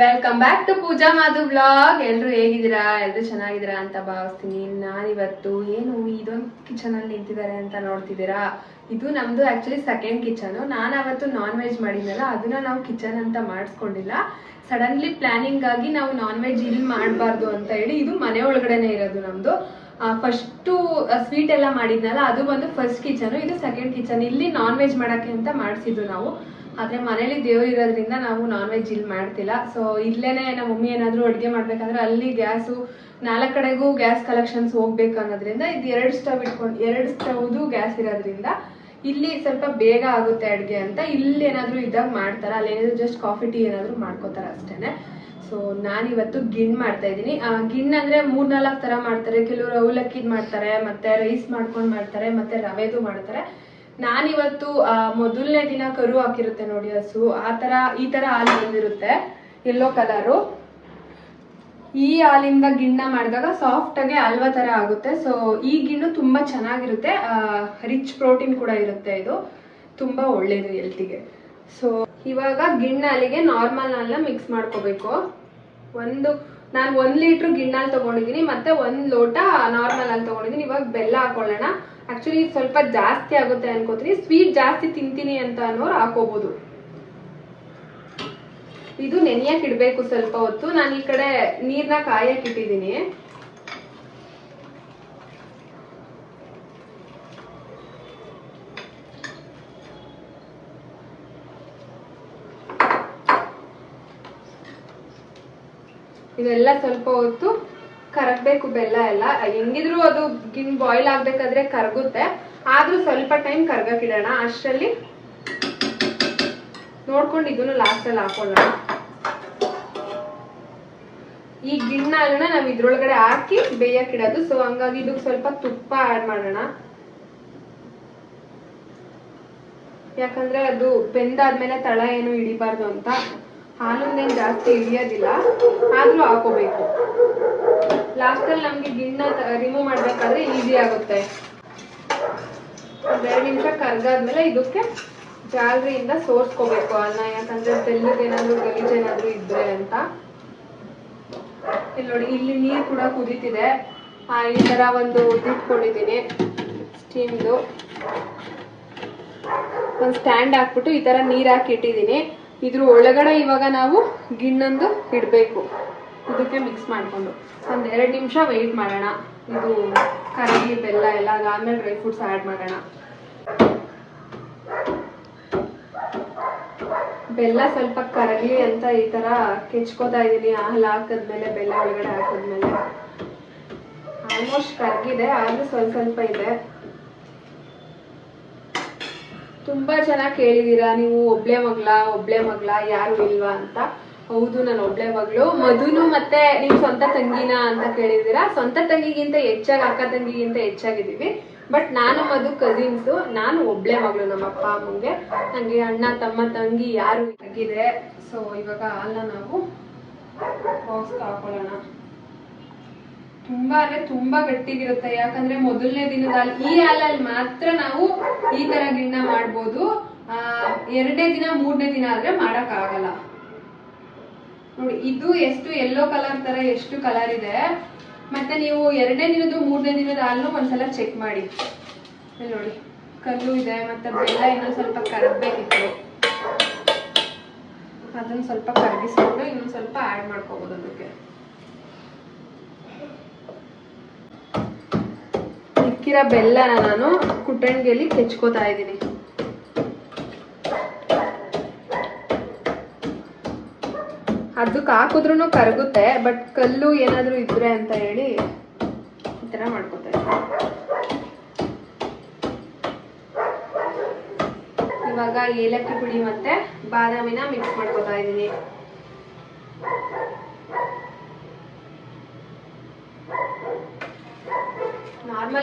Welcome back to Pooja Madhu blog ಎಲ್ರು ಹೇಗಿದ್ದೀರಾ? ಎಲ್ರು ಚೆನ್ನಾಗಿದ್ದೀರಾ ಅಂತ ಭಾವಿಸ್ತೀನಿ. ನಾನಿವತ್ತು ಏನು ಇದೊಂದು ಕಿಚನ್ ಅಲ್ಲಿ ನಿಂತಿದ್ದಾರೆ ಅಂತ ನೋಡ್ತಿದ್ದೀರಾ? ಇದು ನಮ್ದು ಆಕ್ಚುಲಿ ಸೆಕೆಂಡ್ ಕಿಚನ್ ನಾನು ಅವತ್ತು ನಾನ್ ವೆಜ್ ಮಾಡಿದ್ನಲ್ಲ, ಅದನ್ನ ನಾವು ಕಿಚನ್ ಅಂತ ಮಾಡಿಸ್ಕೊಂಡಿಲ್ಲ. ಸಡನ್ಲಿ ಪ್ಲಾನಿಂಗ್ ಆಗಿ ನಾವು ನಾನ್ ವೆಜ್ ಇಲ್ಲಿ ಮಾಡಬಾರ್ದು ಅಂತ ಹೇಳಿ ಇದು ಮನೆ ಒಳಗಡೆನೆ ಇರೋದು ನಮ್ದು. ಫಸ್ಟು ಸ್ವೀಟ್ ಎಲ್ಲ ಮಾಡಿದ್ನಲ್ಲ, ಅದು ಬಂದು ಫಸ್ಟ್ ಕಿಚನ್ ಇದು ಸೆಕೆಂಡ್ ಕಿಚನ್ ಇಲ್ಲಿ ನಾನ್ ವೆಜ್ ಮಾಡಕ್ಕೆ ಅಂತ ಮಾಡಿಸಿದ್ದು ನಾವು. ಆದ್ರೆ ಮನೇಲಿ ದೇವ್ರು ಇರೋದ್ರಿಂದ ನಾವು ನಾನ್ ವೆಜ್ ಇಲ್ಲಿ ಮಾಡ್ತಿಲ್ಲ. ಸೊ ಇಲ್ಲೇನೆ ನಮ್ಮ ಮಮ್ಮಿ ಏನಾದ್ರೂ ಅಡುಗೆ ಮಾಡ್ಬೇಕಂದ್ರೆ ಅಲ್ಲಿ ಗ್ಯಾಸು, ನಾಲ್ಕು ಕಡೆಗೂ ಗ್ಯಾಸ್ ಕಲೆಕ್ಷನ್ಸ್ ಹೋಗ್ಬೇಕು ಅನ್ನೋದ್ರಿಂದ ಇದು ಎರಡು ಸ್ಟವ್ ಇಟ್ಕೊಂಡು, ಎರಡು ಸ್ಟವ್ದು ಗ್ಯಾಸ್ ಇರೋದ್ರಿಂದ ಇಲ್ಲಿ ಸ್ವಲ್ಪ ಬೇಗ ಆಗುತ್ತೆ ಅಡುಗೆ ಅಂತ ಇಲ್ಲಿ ಏನಾದ್ರು ಇದ್ದಾಗ ಮಾಡ್ತಾರೆ. ಅಲ್ಲಿ ಏನಾದರೂ ಜಸ್ಟ್ ಕಾಫಿ ಟೀ ಏನಾದರೂ ಮಾಡ್ಕೋತಾರೆ ಅಷ್ಟೇನೆ. ಸೊ ನಾನಿವತ್ತು ಗಿಣ್ ಮಾಡ್ತಾ ಇದ್ದೀನಿ. ಗಿಣ್ ಅಂದ್ರೆ ಮೂರ್ನಾಲ್ಕು ತರ ಮಾಡ್ತಾರೆ. ಕೆಲವರು ಅವಲಕ್ಕಿದ್ ಮಾಡ್ತಾರೆ, ಮತ್ತೆ ರೈಸ್ ಮಾಡ್ಕೊಂಡು ಮಾಡ್ತಾರೆ, ಮತ್ತೆ ರವೆದು ಮಾಡ್ತಾರೆ. ನಾನಿವತ್ತು ಮೊದಲನೇ ದಿನ ಕರು ಹಾಕಿರುತ್ತೆ ನೋಡಿ ಹಸು. ಆ ತರ ಈ ತರ ಹಾಲು ಬಂದಿರುತ್ತೆ. Yellow colour. ಈ ಹಾಲಿಂದ ಗಿಣ್ಣ ಮಾಡಿದಾಗ ಸಾಫ್ಟ್ ಆಗಿ ಹಲ್ವಾ ತರ ಆಗುತ್ತೆ. ಸೊ ಈ ಗಿಣ್ಣು ತುಂಬಾ ಚೆನ್ನಾಗಿರುತ್ತೆ. ರಿಚ್ ಪ್ರೋಟೀನ್ ಕೂಡ ಇರುತ್ತೆ ಇದು. ತುಂಬಾ ಒಳ್ಳೇದು ಹೆಲ್ತಿಗೆ. ಸೊ ಇವಾಗ ಗಿಣ್ಣ ಹಾಲಿಗೆ ನಾರ್ಮಲ್ ಹಾಲನ್ನ ಮಿಕ್ಸ್ ಮಾಡ್ಕೋಬೇಕು. ಒಂದು ನಾನು ಒಂದ್ ಲೀಟ್ರ್ ಗಿಣ್ಣ ಹಾಲು ತಗೊಂಡಿದ್ದೀನಿ ಮತ್ತೆ ಒಂದ್ ಲೋಟ ನಾರ್ಮಲ್ ಹಾಲು ತಗೊಂಡಿದ್ದೀನಿ ಇವಾಗ ಬೆಲ್ಲ ಹಾಕೊಳ್ಳೋಣ. ಆಕ್ಚುಲಿ ಸ್ವಲ್ಪ ಜಾಸ್ತಿ ಆಗುತ್ತೆ ಅನ್ಕೋತೀನಿ. ಸ್ವೀಟ್ ಜಾಸ್ತಿ ತಿಂತೀನಿ ಅಂತ ಅನ್ನೋರು ಹಾಕೋಬಹುದು ಇದು ನೆನೆಯಕ್ ಇಡ್ಬೇಕು ಸ್ವಲ್ಪ ಹೊತ್ತು. ನಾನು ಈ ಕಡೆ ನೀರ್ನ ಕಾಯಕ್ಕೆ ಇಟ್ಟಿದ್ದೀನಿ ಇವೆಲ್ಲ ಸ್ವಲ್ಪ ಹೊತ್ತು ಕರಗ್ಬೇಕು ಬೆಲ್ಲ ಎಲ್ಲ. ಹೆಂಗಿದ್ರು ಅದು ಗಿನ್ ಬಾಯ್ಲ್ ಆಗ್ಬೇಕಾದ್ರೆ ಕರಗುತ್ತೆ. ಆದ್ರೂ ಸ್ವಲ್ಪ ಟೈಮ್ ಕರ್ಗಕ್ಕಿಡೋಣ ಅಷ್ಟರಲ್ಲಿ ನೋಡ್ಕೊಂಡು ಇದನ್ನು ಲಾಸ್ಟ್ ಅಲ್ಲಿ ಹಾಕೊಳ್ಳೋಣ. ಈ ಗಿಣ್ಣಾಲನ್ನ ನಾವ್ ಇದ್ರೊಳಗಡೆ ಹಾಕಿ ಬೇಯಕ್ಕಿಡೋದು ಸೊ ಹಂಗಾಗಿ ಇದಕ್ಕೆ ಸ್ವಲ್ಪ ತುಪ್ಪ ಆಡ್ ಮಾಡೋಣ. ಯಾಕಂದ್ರೆ ಅದು ಬೆಂದಾದ್ಮೇಲೆ ತಳ ಏನು ಹಿಡಿಬಾರ್ದು ಅಂತ. ಹಾಲೊಂದೇನು ಜಾಸ್ತಿ ಹಿಡಿಯೋದಿಲ್ಲ ಆದ್ರೂ ಹಾಕೋಬೇಕು. ಲಾಸ್ಟಲ್ಲಿ ನಮಗೆ ಗಿಣ್ಣ ರಿಮೂವ್ ಮಾಡಬೇಕಾದ್ರೆ ಈಸಿ ಆಗುತ್ತೆ. ಒಂದೆರಡು ನಿಮಿಷ ಕರ್ಗಾದ್ಮೇಲೆ ಇದಕ್ಕೆ ಜಾಲರಿಯಿಂದ ಸೋರ್ಸ್ಕೋಬೇಕು ಅನ್ನ ಯಾಕಂದರೆ ಬೆಲ್ಲದೇನಾದರೂ ಗಲೀಜೇನಾದರೂ ಇದ್ದರೆ ಅಂತ. ಇಲ್ಲಿ ನೋಡಿ ಇಲ್ಲಿ ನೀರು ಕೂಡ ಕುದೀತಿದೆ. ಆ, ಈ ತರ ಒಂದು ಇಟ್ಕೊಂಡಿದ್ದೀನಿ ಸ್ಟೀಮ್ದು. ಒಂದು ಸ್ಟ್ಯಾಂಡ್ ಹಾಕ್ಬಿಟ್ಟು ಈ ತರ ನೀರ್ ಹಾಕಿ ಇಟ್ಟಿದ್ದೀನಿ ಇದ್ರ ಒಳಗಡೆ ಇವಾಗ ನಾವು ಗಿಣ್ಣೊಂದು ಇಡಬೇಕು. ಇದಕ್ಕೆ ಮಿಕ್ಸ್ ಮಾಡಿಕೊಂಡು. ಒಂದು ಎರಡು ನಿಮಿಷ ವೆಯ್ಟ್ ಮಾಡೋಣ. ಇದು ಕರಗಿ ಬೆಲ್ಲ ಎಲ್ಲ ಅದಾದ್ಮೇಲೆ ಡ್ರೈ ಫ್ರೂಟ್ಸ್ ಆ್ಯಡ್ ಮಾಡೋಣ. ಬೆಲ್ಲ ಸ್ವಲ್ಪ ಕರಗಲಿ ಅಂತ ಈ ತರ ಕೆಚ್ಕೋತಾ ಇದ್ದೀನಿ ಹಾಲು ಹಾಕಿದ್ಮೇಲೆ, ಬೆಲ್ಲ ಒಳಗಡೆ ಹಾಕಿದ್ಮೇಲೆ. ಆಲ್ಮೋಸ್ಟ್ ಕರಗಿದೆ, ಆದರೂ ಸ್ವಲ್ಪ ಸ್ವಲ್ಪ ಇದೆ. ತುಂಬಾ ಚೆನ್ನಾಗಿ ಕೇಳಿದೀರಾ, ನೀವು ಒಬ್ಳೆ ಮಗ್ಲ ಒಬ್ಳೆ ಮಗ್ಲ ಯಾರು ಇಲ್ವಾ ಅಂತ? ಹೌದು, ನಾನು ಒಬ್ಳೆ ಮಗಳು. ಮಧುನು ಮತ್ತೆ ನಿಮ್ ಸ್ವಂತ ತಂಗಿನ ಅಂತ ಕೇಳಿದೀರಾ? ಸ್ವಂತ ತಂಗಿಗಿಂತ ಹೆಚ್ಚಾಗಿ, ಅಕ್ಕ ತಂಗಿಗಿಂತ ಹೆಚ್ಚಾಗಿದ್ದೀವಿ. ಬಟ್ ನಾನು ಮಧು ಕಸಿನ್ಸು ನಾನು ಒಬ್ಳೆ ಮಗಳು ನಮ್ಮ ಅಪ್ಪ, ಅಮ್ಮಂಗೆ. ನಂಗೆ ಅಣ್ಣ, ತಮ್ಮ, ತಂಗಿ ಯಾರು ಆಗಿದೆ ಸೊ ಇವಾಗ ಅಲ್ಲ ನಾವು ಹಾಕೊಳ್ಳೋಣ. ತುಂಬಾ ಅಂದ್ರೆ ತುಂಬಾ ಗಟ್ಟಿಗಿರುತ್ತೆ. ಯಾಕಂದ್ರೆ ಮೊದಲನೇ ದಿನದ ಈ ಹಾಲಲ್ಲಿ ಮಾತ್ರ ನಾವು ಈ ತರ ಗಿಣ್ಣ ಮಾಡ್ಬೋದು. ಆ ಎರಡನೇ ದಿನ, ಮೂರನೇ ದಿನ ಆದ್ರೆ ಮಾಡಕ್ ಆಗಲ್ಲ ನೋಡಿ, ಇದು ಎಷ್ಟು ಯೆಲ್ಲೋ ಕಲರ್ ತರ ಎಷ್ಟು ಕಲರ್ ಇದೆ. ಮತ್ತೆ ನೀವು ಎರಡನೇ ದಿನದ್ದು, ಮೂರನೇ ದಿನದ ಹಾಲು ಒಂದ್ಸಲ ಚೆಕ್ ಮಾಡಿ. ನೋಡಿ, ಕಲ್ಲು ಇದೆ, ಮತ್ತೆ ಬೆಲ್ಲ ಇನ್ನೊಂದ್ ಸ್ವಲ್ಪ ಕರಗಬೇಕಿತ್ತು ಅದನ್ನ ಸ್ವಲ್ಪ ಕರಗಿಸ್ಕೊಂಡು ಇನ್ನೊಂದ್ ಸ್ವಲ್ಪ ಆಡ್ ಮಾಡ್ಕೋಬಹುದು ಅದಕ್ಕೆ. ಮಿಕ್ಕಿರೋ ಬೆಲ್ಲನ ನಾನು ಕುಟ್ಟಣಿಗೆಲಿ ಕೆಚ್ಕೋತಾ ಇದ್ದೀನಿ. ಅದಕ್ಕೆ ಹಾಕಿದ್ರು ಕರಗುತ್ತೆ, ಬಟ್ ಕಲ್ಲು ಏನಾದರೂ ಇದ್ರೆ ಅಂತ ಹೇಳಿ ಈ ಥರ ಮಾಡ್ಕೋತಾ ಇವಾಗ ಏಲಕ್ಕಿ ಪುಡಿ ಮತ್ತೆ ಬಾದಾಮಿನ ಮಿಕ್ಸ್ ಮಾಡ್ಕೋತಾ ಇದ್ದೀನಿ.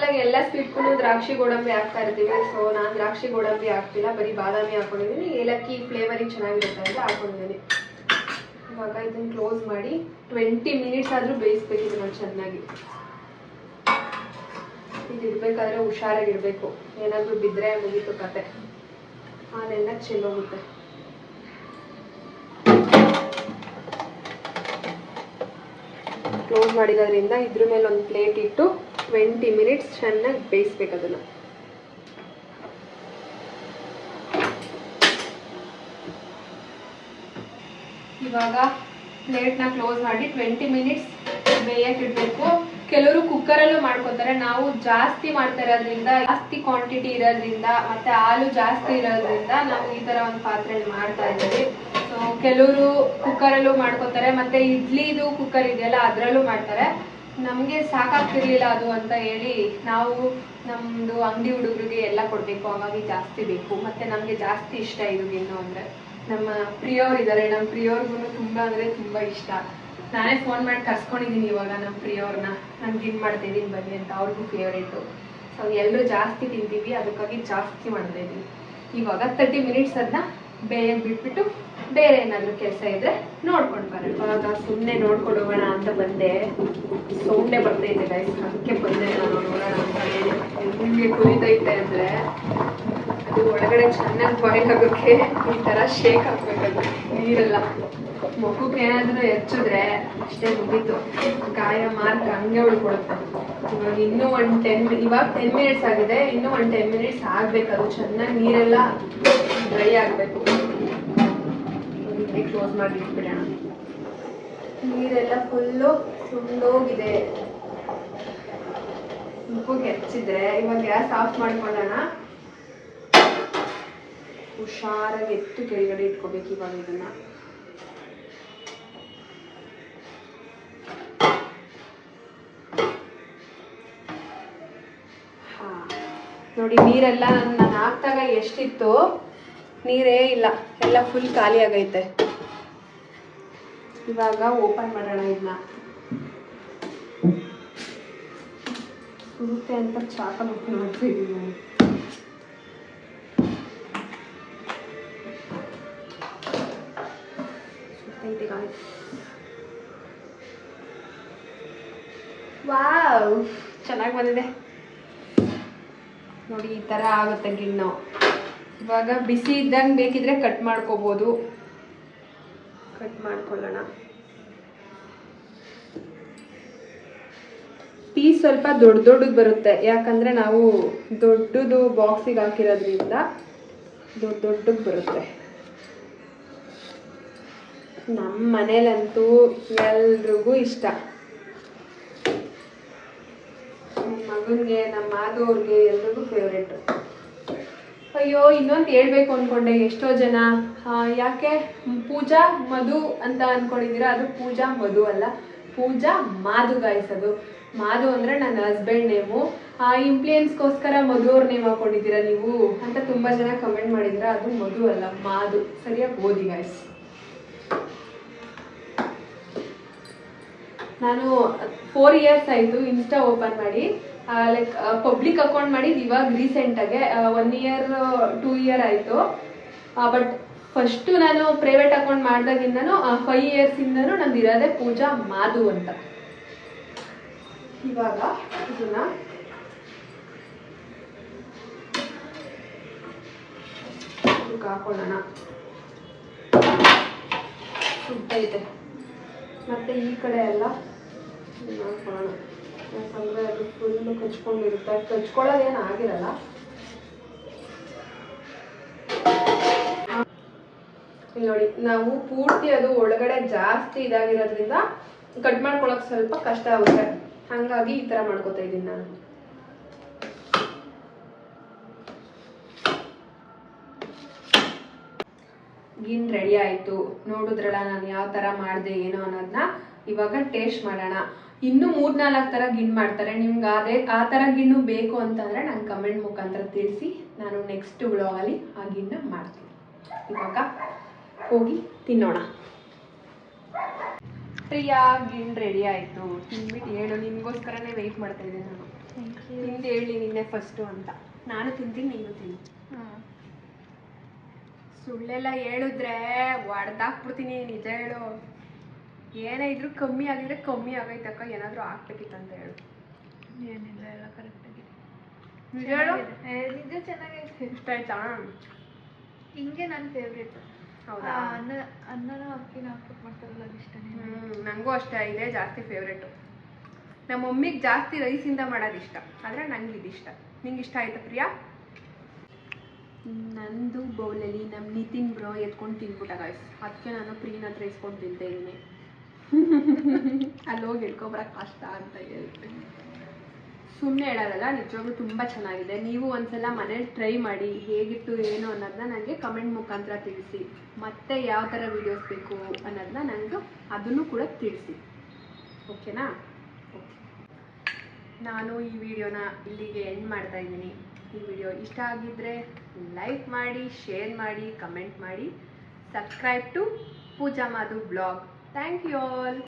ಹಾಗಾಗಿ ಎಲ್ಲ ಸ್ವೀಟ್ಗೂ ದ್ರಾಕ್ಷಿ ಗೋಡಂಬಿ ಹಾಕ್ತಾ ಇರ್ತೀವಿ. ಸೊ ನಾನು ದ್ರಾಕ್ಷಿ ಗೋಡಂಬಿ ಹಾಕ್ತಿಲ್ಲ. ಬರಿ ಬಾದಾಮಿ ಹಾಕೊಂಡಿದ್ದೀನಿ ಏಲಕ್ಕಿ ಫ್ಲೇವರಿಗೆ ಚೆನ್ನಾಗಿರುತ್ತೆ ಅಂತ ಹಾಕೊಂಡಿದ್ದೀನಿ ಇವಾಗ ಇದನ್ನು ಕ್ಲೋಸ್ ಮಾಡಿ ಟ್ವೆಂಟಿ ಮಿನಿಟ್ಸ್ ಆದರೂ ಬೇಯಿಸ್ಬೇಕು ಇದನ್ನ ಚೆನ್ನಾಗಿ. ಇದು ಇಡಬೇಕಾದ್ರೆ ಹುಷಾರಾಗಿರಬೇಕು. ಏನಾದರೂ ಬಿದ್ದರೆ ಮುಗೀತು ಕತೆ. ಹಾಲೆಲ್ಲ ಚೆಲ್ಲೋಗುತ್ತೆ. ಕ್ಲೋಸ್ ಮಾಡಿರೋದ್ರಿಂದ ಇದ್ರ ಮೇಲೆ ಒಂದು ಪ್ಲೇಟ್ ಇಟ್ಟು ಟ್ವೆಂಟಿ ಮಿನಿಟ್ಸ್ ಚೆನ್ನಾಗಿ ಬೇಯಿಸ್ಬೇಕು ಅದನ್ನು. ಇವಾಗ ಪ್ಲೇಟ್ನ ಕ್ಲೋಸ್ ಮಾಡಿ ಟ್ವೆಂಟಿ ಮಿನಿಟ್ಸ್ ಬೇಯಕ್ಕೆ ಇಡಬೇಕು ಕೆಲವರು ಕುಕ್ಕರಲ್ಲೂ ಮಾಡ್ಕೊತಾರೆ. ನಾವು ಜಾಸ್ತಿ ಮಾಡ್ತಾ ಇರೋದ್ರಿಂದ, ಜಾಸ್ತಿ ಕ್ವಾಂಟಿಟಿ ಇರೋದ್ರಿಂದ, ಮತ್ತೆ ಹಾಲು ಜಾಸ್ತಿ ಇರೋದ್ರಿಂದ ನಾವು ಈ ತರ ಒಂದು ಪಾತ್ರೆಯಲ್ಲಿ ಮಾಡ್ತಾ ಇದ್ದೀವಿ. ಸೊ ಕೆಲವರು ಕುಕ್ಕರಲ್ಲೂ ಮಾಡ್ಕೋತಾರೆ. ಮತ್ತೆ ಇಡ್ಲಿದು ಕುಕ್ಕರ್ ಇದೆಯಲ್ಲ, ಅದರಲ್ಲೂ ಮಾಡ್ತಾರೆ. ನಮಗೆ ಸಾಕಾಗ್ತಿರ್ಲಿಲ್ಲ ಅದು ಅಂತ ಹೇಳಿ ನಾವು ನಮ್ಮದು ಅಂಗಡಿ ಹುಡುಗರಿಗೆ ಎಲ್ಲ ಕೊಡಬೇಕು ಹಾಗಾಗಿ ಜಾಸ್ತಿ ಬೇಕು. ಮತ್ತೆ ನಮಗೆ ಜಾಸ್ತಿ ಇಷ್ಟ ಇದು ಏನು ಅಂದರೆ. ನಮ್ಮ ಪ್ರಿಯವ್ರು ಇದ್ದಾರೆ ನಮ್ಮ ಪ್ರಿಯವ್ರಿಗೂ ತುಂಬ ಅಂದರೆ ತುಂಬ ಇಷ್ಟ. ನಾನೇ ಫೋನ್ ಮಾಡಿ ಕರ್ಸ್ಕೊಂಡಿದ್ದೀನಿ ಇವಾಗ ನಮ್ಮ ಪ್ರಿಯವ್ರನ್ನ. ನಾನು ಗಿನ್ ಮಾಡ್ತಿದ್ದೀನಿ ಬನ್ನಿ ಅಂತ ಅವ್ರಿಗೂ ಫೇವ್ರೇಟು ಸೊ ಎಲ್ಲರೂ ಜಾಸ್ತಿ ತಿಂತೀವಿ, ಅದಕ್ಕಾಗಿ ಜಾಸ್ತಿ ಮಾಡ್ತಾ ಇವಾಗ ತರ್ಟಿ ಮಿನಿಟ್ಸ್ ಅದನ್ನ ಬೇಯಕ್ಕೆ ಬಿಟ್ಬಿಟ್ಟು ಬೇರೆ ಏನಾದರೂ ಕೆಲಸ ಇದ್ರೆ ನೋಡ್ಕೊಂಡು ಬರೋಣ. ಇವಾಗ ಸುಮ್ಮನೆ ನೋಡ್ಕೊಂಡು ಹೋಗೋಣ ಅಂತ ಬಂದೆ. ಸೌಂಡೇ ಬರ್ತಾ ಇದೆ ಗೈಸ್ ಅದಕ್ಕೆ ಬಂದೆ ನಾನು ನೋಡೋಣ ಅಂತ ಹೇಳಿ. ನಿಮಗೆ ಅಂದರೆ ಅದು ಒಳಗಡೆ ಚೆನ್ನಾಗಿ ಬಾಯ್ಲ್ ಆಗೋಕ್ಕೆ ಈ ಥರ ಶೇಕ್ ಹಾಕ್ಬೇಕದು ನೀರೆಲ್ಲ. ಮಗುಗೆ ಏನಾದರೂ ಹೆಚ್ಚಿದ್ರೆ ಅಷ್ಟೇ ಮುಗೀತು. ಗಾಯ ಮಾರ್ಕ್ ಹಂಗೆ ಉಳ್ಕೊಳುತ್ತೆ. ಇವಾಗ ಇನ್ನೂ ಒಂದು ಟೆನ್ ಇವಾಗ ಟೆನ್ ಮಿನಿಟ್ಸ್ ಆಗಿದೆ. ಇನ್ನೂ ಒಂದು ಟೆನ್ ಮಿನಿಟ್ಸ್ ಆಗಬೇಕು ಅದು ಚೆನ್ನಾಗಿ ನೀರೆಲ್ಲ ಡ್ರೈ ಆಗಬೇಕು. ಕ್ಲೋಸ್ ಮಾಡಿ ಇಟ್ಬಿಡೋಣ. ನೀರೆಲ್ಲ ಫುಲ್ಲು ಸುಂಡೋಗಿದೆ ಉಪ್ಪು ಹೆಚ್ಚಿದ್ರೆ ಇವಾಗ ಗ್ಯಾಸ್ ಆಫ್ ಮಾಡ್ಕೊಳ್ಳೋಣ. ಹುಷಾರಾಗಿ ಎತ್ತು ಕೆಳಗಡೆ ಇಟ್ಕೋಬೇಕು ಇವಾಗ ಇದನ್ನ. ನೋಡಿ, ನೀರೆಲ್ಲ ನಾನು ಹಾಕ್ದಾಗ ಎಷ್ಟಿತ್ತು? ನೀರೇ ಇಲ್ಲ. ಎಲ್ಲ ಫುಲ್ ಖಾಲಿ ಆಗೈತೆ. ಇವಾಗ ಓಪನ್ ಮಾಡೋಣ ಇದನ್ನ ಸುಡುತ್ತೆ ಅಂತ ಚಾಕಲ್ ಓಪನ್ ಮಾಡ್ತಿದ್ದೀನಿ ನಾನು. ವಾವ್, ಚೆನ್ನಾಗಿ ಬಂದಿದೆ. ನೋಡಿ, ಈ ಥರ ಆಗುತ್ತೆ ಗಿಣ್ಣು. ಇವಾಗ ಬಿಸಿ ಇದ್ದಂಗೆ ಬೇಕಿದ್ರೆ ಕಟ್ ಮಾಡ್ಕೋಬೋದು. ಕಟ್ ಮಾಡ್ಕೊಳ್ಳೋಣ. ಪೀಸ್ ಸ್ವಲ್ಪ ದೊಡ್ಡ ದೊಡ್ಡದು ಬರುತ್ತೆ. ಯಾಕಂದರೆ ನಾವು ದೊಡ್ಡದು ಬಾಕ್ಸಿಗೆ ಹಾಕಿರೋದ್ರಿಂದ ದೊಡ್ಡ ದೊಡ್ಡದು ಬರುತ್ತೆ. ನಮ್ಮ ಮನೇಲಂತೂ ಎಲ್ರಿಗೂ ಇಷ್ಟ. ಮಗನಿಗೆ ನಮ್ಮ ಮಾಧವ್ರಿಗೆ ಎಲ್ರಿಗೂ ಫೇವ್ರೇಟು ಅಯ್ಯೋ, ಇನ್ನೊಂದು ಹೇಳ್ಬೇಕು ಅಂದ್ಕೊಂಡೆ ಎಷ್ಟೋ ಜನ. ಯಾಕೆ? ಪೂಜಾ ಮಧು ಅಂತ ಅನ್ಕೊಂಡಿದ್ದೀರಾ? ಅದು ಪೂಜಾ ಮಧು ಅಲ್ಲ. ಪೂಜಾ ಮಾಧು ಗಾಯ್ಸ್ ಅದು. ಮಾಧು ಅಂದರೆ ನನ್ನ ಹಸ್ಬೆಂಡ್ ನೇಮು ಆ ಇನ್ಫ್ಲೂಯೆನ್ಸ್ಗೋಸ್ಕರ ಮಧು ಅವ್ರ ನೇಮ್ ಹಾಕೊಂಡಿದ್ದೀರಾ ನೀವು? ಅಂತ ತುಂಬ ಜನ ಕಮೆಂಟ್ ಮಾಡಿದ್ರ ಅದು ಮಧು ಅಲ್ಲ, ಮಾಧು. ಸರಿಯಾಗಿ ಓದಿ ಗಾಯ್ಸ್ ನಾನು ಫೋರ್ ಇಯರ್ಸ್ ಆಯಿತು ಇನ್ಸ್ಟಾ ಓಪನ್ ಮಾಡಿ. ಲೈಕ್ ಪಬ್ಲಿಕ್ ಅಕೌಂಟ್ ಮಾಡಿದ್ದು ಇವಾಗ ರೀಸೆಂಟಾಗೆ ಒನ್ ಇಯರ್ ಟೂ ಇಯರ್ ಆಯಿತು. ಬಟ್ ಫಸ್ಟು ನಾನು ಪ್ರೈವೇಟ್ ಅಕೌಂಟ್ ಮಾಡಿದಾಗಿಂದನೂ ಫೈವ್ ಇಯರ್ಸಿಂದನೂ ನಂದು ಇರೋದೆ ಪೂಜಾ ಮಾಧು ಅಂತ. ಇವಾಗ ಇದನ್ನ ಹಾಕೊಳ್ಳೋಣ. ಸುಟ್ಟೈತೆ ಮತ್ತೆ ಈ ಕಡೆ ಎಲ್ಲ ಹಾಕೊಳ್ಳೋಣ. ಯಾಕಂದ್ರೆ ಅದು ಫುಲ್ಲು ಕಚ್ಕೊಂಡಿರುತ್ತೆ. ಏನು ಆಗಿರಲ್ಲ. ನೋಡಿ, ನಾವು ಪೂರ್ತಿ ಅದು ಒಳಗಡೆ ಜಾಸ್ತಿ ಇದಾಗಿರೋದ್ರಿಂದ ಕಟ್ ಮಾಡ್ಕೊಳಕ್ ಸ್ವಲ್ಪ ಕಷ್ಟ ಆಗುತ್ತೆ. ಹಂಗಾಗಿ ಈ ತರ ಮಾಡ್ಕೊತಾ ಇದ್ದೀನಿ ನಾನು. ಗಿನ್ ರೆಡಿ ಆಯಿತು. ನೋಡಿದ್ರಲ್ಲ ನಾನು ಯಾವ ಥರ ಮಾಡಿದೆ, ಏನು ಅನ್ನೋದನ್ನ ಇವಾಗ ಟೇಸ್ಟ್ ಮಾಡೋಣ. ಇನ್ನೂ ಮೂರ್ನಾಲ್ಕು ಥರ ಗಿಣ್ಣು ಮಾಡ್ತಾರೆ. ನಿಮ್ಗೆ ಅದೇ ಆ ಥರ ಗಿಣ್ಣು ಬೇಕು ಅಂತಂದರೆ ನಂಗೆ ಕಮೆಂಟ್ ಮುಖಾಂತರ ತಿಳಿಸಿ. ನಾನು ನೆಕ್ಸ್ಟ್ ವ್ಲಾಗಲ್ಲಿ ಆ ಗಿಣ್ಣ ಮಾಡ್ತೀನಿ. ಇವಾಗ ಹೋಗಿ ತಿನ್ನೋಣ. ಪ್ರಿಯಾ ಗಿಣ್ ರೆಡಿ ಆಯಿತು. ತಿನ್ಬಿಟ್ಟು ಹೇಳು ನಿನ್ಗೋಸ್ಕರನೇ ವೆಯ್ಟ್ ಮಾಡ್ತಾ ಇದ್ದೆ ನಾನು. ನಿಂದು ಹೇಳಿ ನಿನ್ನೆ ಫಸ್ಟು ಅಂತ. ನಾನು ತಿಂತೀನಿ ನೀನು ತಿನ್ನು. ಸುಳ್ಳೆಲ್ಲ ಹೇಳಿದ್ರೆ ಹೊಡ್ದಾಕ್ಬಿಡ್ತೀನಿ ನಿಜ ಹೇಳು. ಏನೇ ಇದ್ರೂ ಕಮ್ಮಿ ಆಗಿದ್ರೆ ಕಮ್ಮಿ ಆಗೈತಕ್ಕ ಏನಾದರೂ ಹಾಕ್ಬೇಕಿತ್ತಂತ ಹೇಳು. ಏನಿಲ್ಲ ಎಲ್ಲ ಕರೆಕ್ಟಾಗಿ ಹೇಳು? ಏ, ನಿಜ ಚೆನ್ನಾಗೈತೆ. ಇಷ್ಟ ಆಯ್ತಾ? ಹಿಂಗೆ ನನ್ನ ಫೇವ್ರೇಟ್ ಹೌದಾ? ಅನ್ನ ಅನ್ನನ ಅಕ್ಕಿನ ಹಾಕ್ಬಿಟ್ಟು ಮಾಡ್ತಾರಲ್ಲ ಅದು ಇಷ್ಟನೇ. ಹ್ಮ್ ನನಗೂ ಅಷ್ಟೇ ಇದೆ ಜಾಸ್ತಿ ಫೇವ್ರೇಟ್ ನಮ್ಮ ಮಮ್ಮಿಗೆ ಜಾಸ್ತಿ ರೈಸಿಂದ ಮಾಡೋದು ಇಷ್ಟ. ಆದರೆ ನಂಗೆ ಇದಿಷ್ಟ ನಿಂಗೆ ಇಷ್ಟ ಆಯ್ತಾ ಪ್ರಿಯಾ? ನಂದು ಬೌಲಲ್ಲಿ ನಮ್ಮ ನಿತಿನ್ ಬ್ರೋ ಎತ್ಕೊಂಡು ತಿನ್ಬಿಟ್ಟ ಗಾಯ್ಸ್ ಅದಕ್ಕೆ ನಾನು ಪ್ರೀನ ಹತ್ರ ಇಸ್ಕೊಂಡು ತಿಂತಾ ಇದ್ದೀನಿ. ಅಲ್ಲಿ ಹೋಗಿ ಹಿಡ್ಕೊಬರಕ್ ಕಷ್ಟ ಅಂತ ಹೇಳ್ತೀನಿ. ಸುಮ್ಮನೆ ಹೇಳೋದಲ್ಲ, ನಿಜವಾಗ್ಲೂ ತುಂಬ ಚೆನ್ನಾಗಿದೆ. ನೀವು ಒಂದ್ಸಲ ಮನೇಲಿ ಟ್ರೈ ಮಾಡಿ ಹೇಗಿತ್ತು, ಏನು ಅನ್ನೋದನ್ನ ನನಗೆ ಕಮೆಂಟ್ ಮುಖಾಂತರ ತಿಳಿಸಿ. ಮತ್ತೆ ಯಾವ ಥರ ವೀಡಿಯೋಸ್ ಬೇಕು ಅನ್ನೋದನ್ನ ನನಗೆ ಅದನ್ನು ಕೂಡ ತಿಳಿಸಿ. ಓಕೆನಾ ಓಕೆ ನಾನು ಈ ವಿಡಿಯೋನ ಇಲ್ಲಿಗೆ ಎಂಡ್ ಮಾಡ್ತಾ ಇದ್ದೀನಿ. ಈ ವಿಡಿಯೋ ಇಷ್ಟ ಆಗಿದ್ರೆ ಲೈಕ್ ಮಾಡಿ ಶೇರ್ ಮಾಡಿ ಕಮೆಂಟ್ ಮಾಡಿ. Subscribe to Pooja Madhu blog Thank you all.